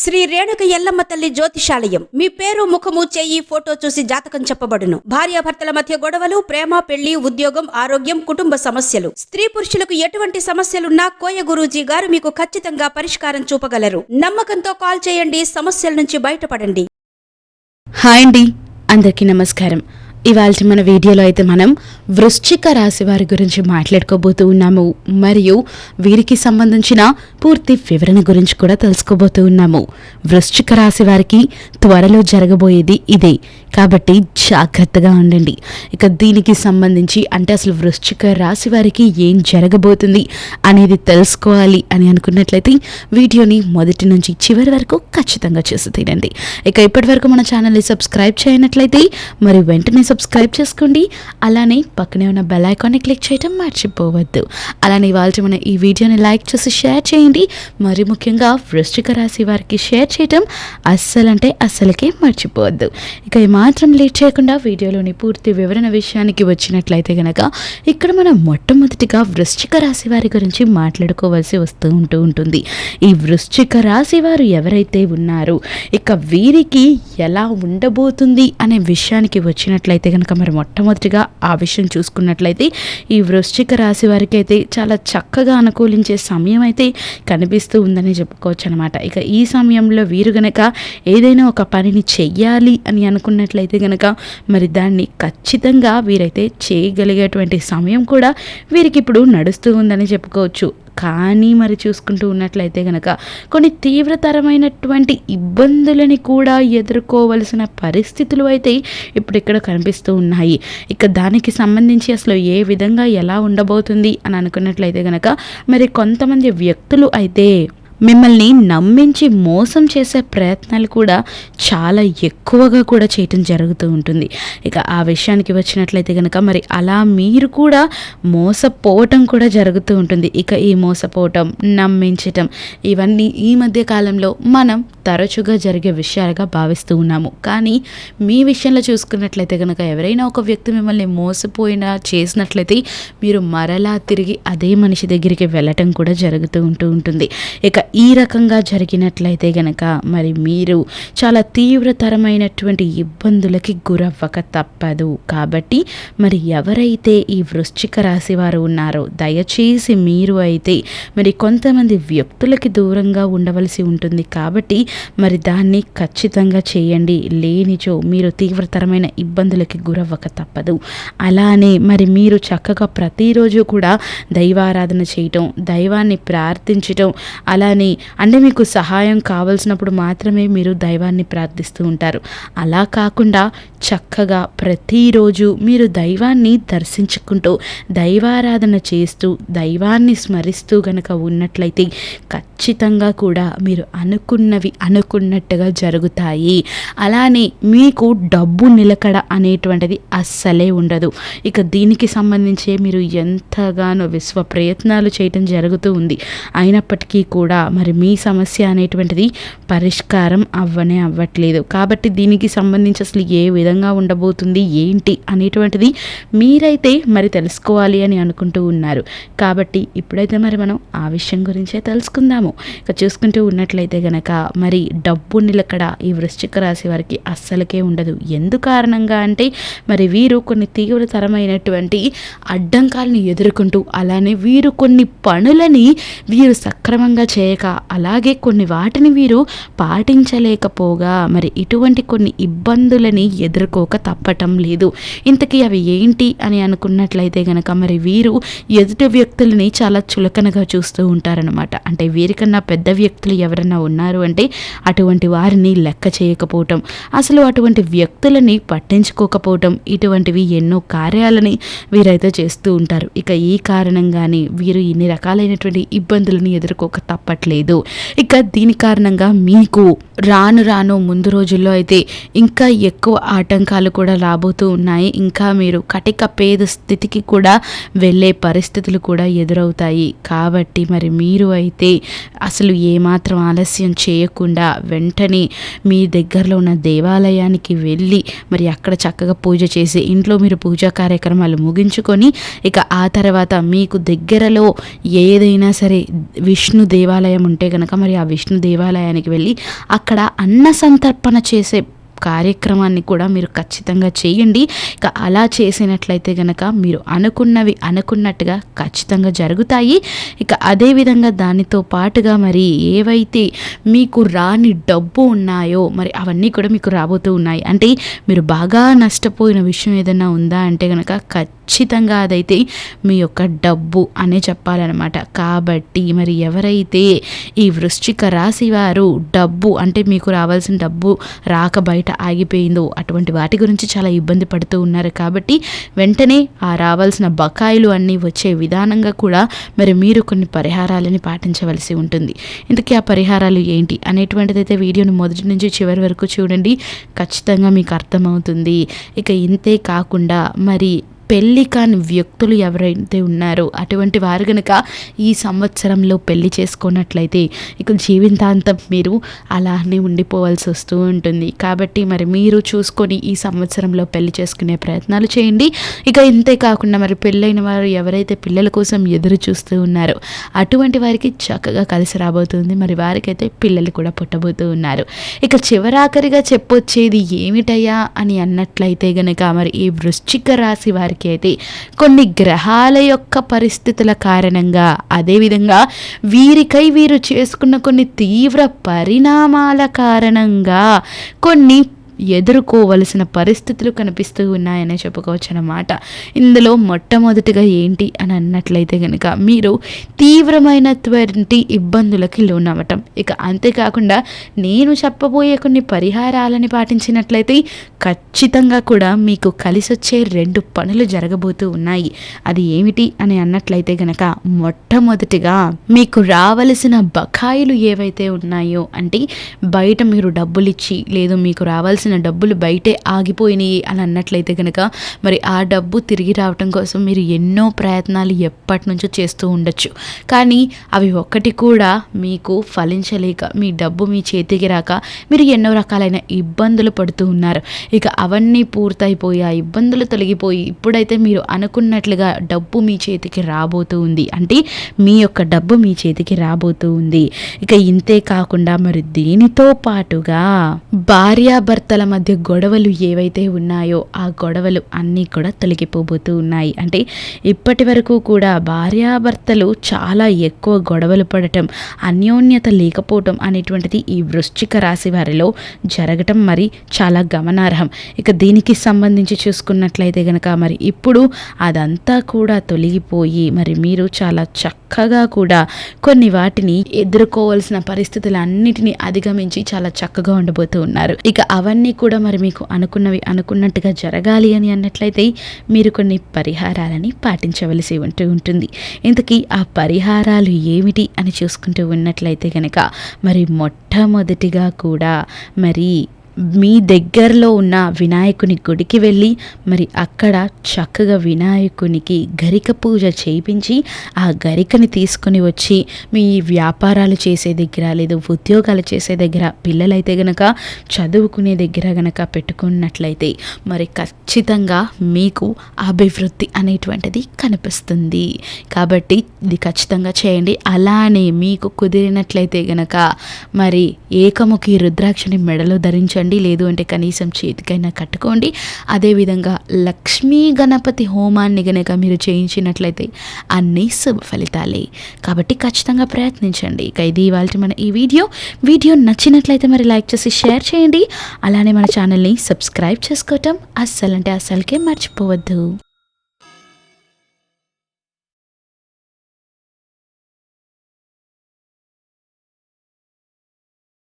శ్రీ రేణుక ఎల్లమ్మ తల్లి జ్యోతిషాలయం. మీ పేరు ముఖము చేయి ఫోటో చూసి జాతకం చెప్పబడును. భార్యాభర్తల మధ్య గొడవలు ప్రేమ పెళ్ళి ఉద్యోగం ఆరోగ్యం కుటుంబ సమస్యలు. స్త్రీ పురుషులకు ఎటువంటి సమస్యలున్నా కోయ గురూజీ గారు మీకు ఖచ్చితంగా పరిష్కారం చూపగలరు. నమ్మకంతో కాల్ చేయండి సమస్యల నుంచి బయటపడండి. హాయ్ అండి. అందరికీ నమస్కారం. ఇవాళ మన వీడియోలో అయితే మనం వృశ్చిక రాశి వారి గురించి మాట్లాడుకోబోతూ ఉన్నాము. మరియు వీరికి సంబంధించిన పూర్తి వివరణ గురించి కూడా తెలుసుకోబోతూ ఉన్నాము. వృశ్చిక రాశి వారికి త్వరలో జరగబోయేది ఇదే. కాబట్టి జాగ్రత్తగా ఉండండి. ఇక దీనికి సంబంధించి అంటే అసలు వృశ్చిక రాశి వారికి ఏం జరగబోతుంది అనేది తెలుసుకోవాలి అని అనుకున్నట్లయితే వీడియోని మొదటి నుంచి చివరి వరకు ఖచ్చితంగా చూసి తీరండి. ఇక ఇప్పటి వరకు మన ఛానల్ని సబ్స్క్రైబ్ చేయనట్లయితే మరి వెంటనే సబ్స్క్రైబ్ చేసుకోండి. అలానే పక్కనే ఉన్న బెల్ ఐకాన్ని క్లిక్ చేయడం మర్చిపోవద్దు. అలానే ఇవాళ మన ఈ వీడియోని లైక్ చేసి షేర్ చేయండి. మరి ముఖ్యంగా వృశ్చిక రాశి వారికి షేర్ చేయడం అస్సలంటే అస్సలకే మర్చిపోవద్దు. ఇక ఏమాత్రం లేట్ చేయకుండా వీడియోలోని పూర్తి వివరణ విషయానికి వచ్చినట్లయితే గనక ఇక్కడ మనం మొట్టమొదటిగా వృశ్చిక రాశి వారి గురించి మాట్లాడుకోవాల్సి వస్తూ ఉంటూ ఉంటుంది. ఈ వృశ్చిక రాశి వారు ఎవరైతే ఉన్నారో ఇక వీరికి ఎలా ఉండబోతుంది అనే విషయానికి వచ్చినట్లయితే అయితే కనుక మరి మొట్టమొదటిగా ఆ విషయం చూసుకున్నట్లయితే ఈ వృశ్చిక రాశి వారికి అయితే చాలా చక్కగా అనుకూలించే సమయం అయితే కనిపిస్తూ ఉందని చెప్పుకోవచ్చు అనమాట ఇక ఈ సమయంలో వీరు గనక ఏదైనా ఒక పనిని చెయ్యాలి అని అనుకున్నట్లయితే గనక మరి దాన్ని ఖచ్చితంగా వీరైతే చేయగలిగేటువంటి సమయం కూడా వీరికి ఇప్పుడు నడుస్తూ ఉందని చెప్పుకోవచ్చు. కానీ మరి చూసుకుంటూ ఉన్నట్లయితే కనుక కొన్ని తీవ్రతరమైనటువంటి ఇబ్బందులని కూడా ఎదుర్కోవలసిన పరిస్థితులు అయితే ఇప్పుడు ఇక్కడ కనిపిస్తూ ఉన్నాయి. ఇక దానికి సంబంధించి అసలు ఏ విధంగా ఎలా ఉండబోతుంది అని అనుకున్నట్లయితే కనుక మరి కొంతమంది వ్యక్తులు అయితే మిమ్మల్ని నమ్మించి మోసం చేసే ప్రయత్నాలు కూడా చాలా ఎక్కువగా కూడా చేయటం జరుగుతూ ఉంటుంది. ఇక ఆ విషయానికి వచ్చినట్లయితే కనుక మరి అలా మీరు కూడా మోసపోవటం కూడా జరుగుతూ ఉంటుంది. ఇక ఈ మోసపోవటం నమ్మించటం ఇవన్నీ ఈ మధ్య కాలంలో మనం తరచుగా జరిగే విషయాలుగా భావిస్తూ ఉన్నాము. కానీ మీ విషయంలో చూసుకున్నట్లయితే కనుక ఎవరైనా ఒక వ్యక్తి మిమ్మల్ని మోసపోయినా చేసినట్లయితే మీరు మరలా తిరిగి అదే మనిషి దగ్గరికి వెళ్ళటం కూడా జరుగుతూ ఉంటూ ఉంటుంది. ఇక ఈ రకంగా జరిగినట్లయితే కనుక మరి మీరు చాలా తీవ్రతరమైనటువంటి ఇబ్బందులకి గురవ్వక తప్పదు. కాబట్టి మరి ఎవరైతే ఈ వృశ్చిక రాశి వారు ఉన్నారో దయచేసి మీరు అయితే మరి కొంతమంది వ్యక్తులకి దూరంగా ఉండవలసి ఉంటుంది. కాబట్టి మరి దాన్ని ఖచ్చితంగా చేయండి. లేనిచో మీరు తీవ్రతరమైన ఇబ్బందులకి గురవ్వక తప్పదు. అలానే మరి మీరు చక్కగా ప్రతిరోజు కూడా దైవారాధన చేయటం దైవాన్ని ప్రార్థించటం అలానే అంటే మీకు సహాయం కావలసినప్పుడు మాత్రమే మీరు దైవాన్ని ప్రార్థిస్తూ ఉంటారు. అలా కాకుండా చక్కగా ప్రతిరోజు మీరు దైవాన్ని దర్శించుకుంటూ దైవారాధన చేస్తూ దైవాన్ని స్మరిస్తూ గనక ఉన్నట్లయితే ఖచ్చితంగా కూడా మీరు అనుకున్నవి అనుకున్నట్టుగా జరుగుతాయి. అలానే మీకు డబ్బు నిలకడ అనేటువంటిది అస్సలే ఉండదు. ఇక దీనికి సంబంధించే మీరు ఎంతగానో విశ్వ ప్రయత్నాలు చేయటం జరుగుతూ ఉంది. అయినప్పటికీ కూడా మరి మీ సమస్య అనేటువంటిది పరిష్కారం అవ్వనే అవ్వట్లేదు. కాబట్టి దీనికి సంబంధించి అసలు ఏ విధంగా ఉండబోతుంది ఏంటి అనేటువంటిది మీరైతే మరి తెలుసుకోవాలి అని అనుకుంటూ ఉన్నారు. కాబట్టి ఇప్పుడైతే మరి మనం ఆ విషయం గురించే తెలుసుకుందాము. ఇక చూసుకుంటూ ఉన్నట్లయితే గనక మరి డబ్బు నిలకడ ఈ వృశ్చిక రాశి వారికి అస్సలకే ఉండదు. ఎందు కారణంగా అంటే మరి వీరు కొన్ని తీవ్రతరమైనటువంటి అడ్డంకాలను ఎదుర్కొంటూ అలానే వీరు కొన్ని పనులని వీరు సక్రమంగా చేయక అలాగే కొన్ని వాటిని వీరు పాటించలేకపోగా మరి ఇటువంటి కొన్ని ఇబ్బందులని ఎదుర్కోక తప్పటం లేదు. ఇంతకీ అవి ఏంటి అని అనుకున్నట్లయితే గనక మరి వీరు ఎదుటి వ్యక్తులని చాలా చులకనగా చూస్తూ ఉంటారనమాట అంటే వీరికన్నా పెద్ద వ్యక్తులు ఎవరైనా ఉన్నారు అంటే అటువంటి వారిని లెక్క చేయకపోవటం అసలు అటువంటి వ్యక్తులని పట్టించుకోకపోవటం ఇటువంటివి ఎన్నో కార్యాలని వీరైతే చేస్తూ ఉంటారు. ఇక ఈ కారణంగానే వీరు ఇన్ని రకాలైనటువంటి ఇబ్బందులను ఎదుర్కోక తప్పట్లేదు. ఇక దీని కారణంగా మీకు రాను రాను ముందు రోజుల్లో అయితే ఇంకా ఎక్కువ ఆటంకాలు కూడా రాబోతూ ఉన్నాయి. ఇంకా మీరు కటిక పేద స్థితికి కూడా వెళ్ళే పరిస్థితులు కూడా ఎదురవుతాయి. కాబట్టి మరి మీరు అయితే అసలు ఏమాత్రం ఆలస్యం చేయకుండా వెంటనే మీ దగ్గరలో ఉన్న దేవాలయానికి వెళ్ళి మరి అక్కడ చక్కగా పూజ చేసి ఇంట్లో మీరు పూజా కార్యక్రమాలు ముగించుకొని ఇక ఆ తర్వాత మీకు దగ్గరలో ఏదైనా సరే విష్ణు దేవాలయం ఉంటే కనుక మరి ఆ విష్ణు దేవాలయానికి వెళ్ళి అక్కడ అన్న తర్పణ చేసే కార్యక్రమాన్ని కూడా మీరు ఖచ్చితంగా చేయండి. ఇక అలా చేసినట్లయితే కనుక మీరు అనుకున్నవి అనుకున్నట్టుగా ఖచ్చితంగా జరుగుతాయి. ఇక అదేవిధంగా దానితో పాటుగా మరి ఏవైతే మీకు రాని డబ్బు ఉన్నాయో మరి అవన్నీ కూడా మీకు రాబోతూ ఉన్నాయి. అంటే మీరు బాగా నష్టపోయిన విషయం ఏదైనా ఉందా అంటే గనక ఖచ్చితంగా అదైతే మీ యొక్క డబ్బు అనే చెప్పాలన్నమాట. కాబట్టి మరి ఎవరైతే ఈ వృశ్చిక రాశి వారు డబ్బు అంటే మీకు రావాల్సిన డబ్బు రాక బయట ఆగిపోయిందో అటువంటి వాటి గురించి చాలా ఇబ్బంది పడుతూ ఉన్నారు. కాబట్టి వెంటనే ఆ రావాల్సిన బకాయిలు అన్నీ వచ్చే విధానంగా కూడా మరి మీరు కొన్ని పరిహారాలని పాటించవలసి ఉంటుంది. ఇంతకీ ఆ పరిహారాలు ఏంటి? అనేటువంటిది అయితే వీడియోని మొదటి నుంచి చివరి వరకు చూడండి. ఖచ్చితంగా మీకు అర్థమవుతుంది. ఇక ఇంతే కాకుండా మరి పెళ్ళి కాని వ్యక్తులు ఎవరైతే ఉన్నారో అటువంటి వారు కనుక ఈ సంవత్సరంలో పెళ్ళి చేసుకున్నట్లయితే ఇక జీవితాంతం మీరు అలానే ఉండిపోవాల్సి వస్తూ ఉంటుంది. కాబట్టి మరి మీరు చూసుకొని ఈ సంవత్సరంలో పెళ్ళి చేసుకునే ప్రయత్నాలు చేయండి. ఇక ఇంతే కాకుండా మరి పెళ్ళైన వారు ఎవరైతే పిల్లల కోసం ఎదురు చూస్తూ ఉన్నారో అటువంటి వారికి చక్కగా కలిసి రాబోతుంది. మరి వారికైతే పిల్లలు కూడా పుట్టబోతూ ఉన్నారు. ఇక చివరాఖరిగా చెప్పొచ్చేది ఏమిటయ్యా అని అన్నట్లయితే గనక మరి ఈ వృశ్చిక రాశి వారికి అయితే కొన్ని గ్రహాల యొక్క పరిస్థితుల కారణంగా అదేవిధంగా వీరికై వీరు చేసుకున్న కొన్ని తీవ్ర పరిణామాల కారణంగా కొన్ని ఎదుర్కోవలసిన పరిస్థితులు కనిపిస్తూ ఉన్నాయని చెప్పుకోవచ్చు అన్నమాట ఇందులో మొట్టమొదటిగా ఏంటి అని అన్నట్లయితే కనుక మీరు తీవ్రమైనటువంటి ఇబ్బందులకి లోనవ్వటం. ఇక అంతేకాకుండా నేను చెప్పబోయే కొన్ని పరిహారాలని పాటించినట్లయితే ఖచ్చితంగా కూడా మీకు కలిసొచ్చే రెండు పనులు జరగబోతూ ఉన్నాయి. అది ఏమిటి అని అన్నట్లయితే గనక మొట్టమొదటిగా మీకు రావలసిన బకాయిలు ఏవైతే ఉన్నాయో అంటే బయట మీరు డబ్బులు ఇచ్చి లేదు మీకు రావాల్సిన డబ్బులు బయటే ఆగిపోయినాయి అని అన్నట్లయితే కనుక మరి ఆ డబ్బు తిరిగి రావటం కోసం మీరు ఎన్నో ప్రయత్నాలు ఎప్పటి నుంచో చేస్తూ ఉండొచ్చు. కానీ అవి ఒక్కటి కూడా మీకు ఫలించలేక మీ డబ్బు మీ చేతికి రాక మీరు ఎన్నో రకాలైన ఇబ్బందులు పడుతూ ఉన్నారు. ఇక అవన్నీ పూర్తయిపోయి ఆ ఇబ్బందులు తొలగిపోయి ఇప్పుడైతే మీరు అనుకున్నట్లుగా డబ్బు మీ చేతికి రాబోతూ ఉంది. అంటే మీ యొక్క డబ్బు మీ చేతికి రాబోతూ ఉంది. ఇక ఇంతే కాకుండా మరి దీనితో పాటుగా భార్యాభర్తల మధ్య గొడవలు ఏవైతే ఉన్నాయో ఆ గొడవలు అన్నీ కూడా తొలగిపోబోతూ ఉన్నాయి. అంటే ఇప్పటి వరకు కూడా భార్యాభర్తలు చాలా ఎక్కువ గొడవలు పడటం అన్యోన్యత లేకపోవటం అనేటువంటిది ఈ వృశ్చిక రాశి వారిలో జరగటం మరి చాలా గమనార్హం. ఇక దీనికి సంబంధించి చూసుకున్నట్లయితే గనక మరి ఇప్పుడు అదంతా కూడా తొలగిపోయి మరి మీరు చాలా చక్కగా కూడా కొన్ని వాటిని ఎదుర్కోవాల్సిన పరిస్థితులన్నిటిని అధిగమించి చాలా చక్కగా ఉండబోతూ ఉన్నారు. ఇక అవన్నీ కూడా మరి మీకు అనుకున్నవి అనుకున్నట్టుగా జరగాలి అని అన్నట్లయితే మీరు కొన్ని పరిహారాలని పాటించవలసి ఉంటూ ఉంటుంది. ఇంతకీ ఆ పరిహారాలు ఏమిటి అని చూసుకుంటూ ఉన్నట్లయితే కనుక మరి మొట్టమొదటిగా కూడా మరి మీ దగ్గరలో ఉన్న వినాయకుని గుడికి వెళ్ళి మరి అక్కడ చక్కగా వినాయకునికి గరిక పూజ చేయించి ఆ గరికని తీసుకొని వచ్చి మీ వ్యాపారాలు చేసే దగ్గర లేదు ఉద్యోగాలు చేసే దగ్గర పిల్లలైతే గనక చదువుకునే దగ్గర గనక పెట్టుకున్నట్లయితే మరి ఖచ్చితంగా మీకు అభివృద్ధి అనేటువంటిది కనిపిస్తుంది. కాబట్టి ఇది ఖచ్చితంగా చేయండి. అలానే మీకు కుదిరినట్లయితే గనక మరి ఏకముఖి రుద్రాక్షని మెడలో ధరించండి. లేదు అంటే కనీసం చేతికైనా కట్టుకోండి. అదేవిధంగా లక్ష్మీ గణపతి హోమాన్ని గనక మీరు చేయించినట్లయితే అన్నీ శుభ ఫలితాలే. కాబట్టి ఖచ్చితంగా ప్రయత్నించండి. ఇక ఇది ఇవాళ మన ఈ వీడియో. వీడియో నచ్చినట్లయితే మరి లైక్ చేసి షేర్ చేయండి. అలానే మన ఛానల్ని సబ్స్క్రైబ్ చేసుకోవటం అస్సలంటే అస్సలకే మర్చిపోవద్దు.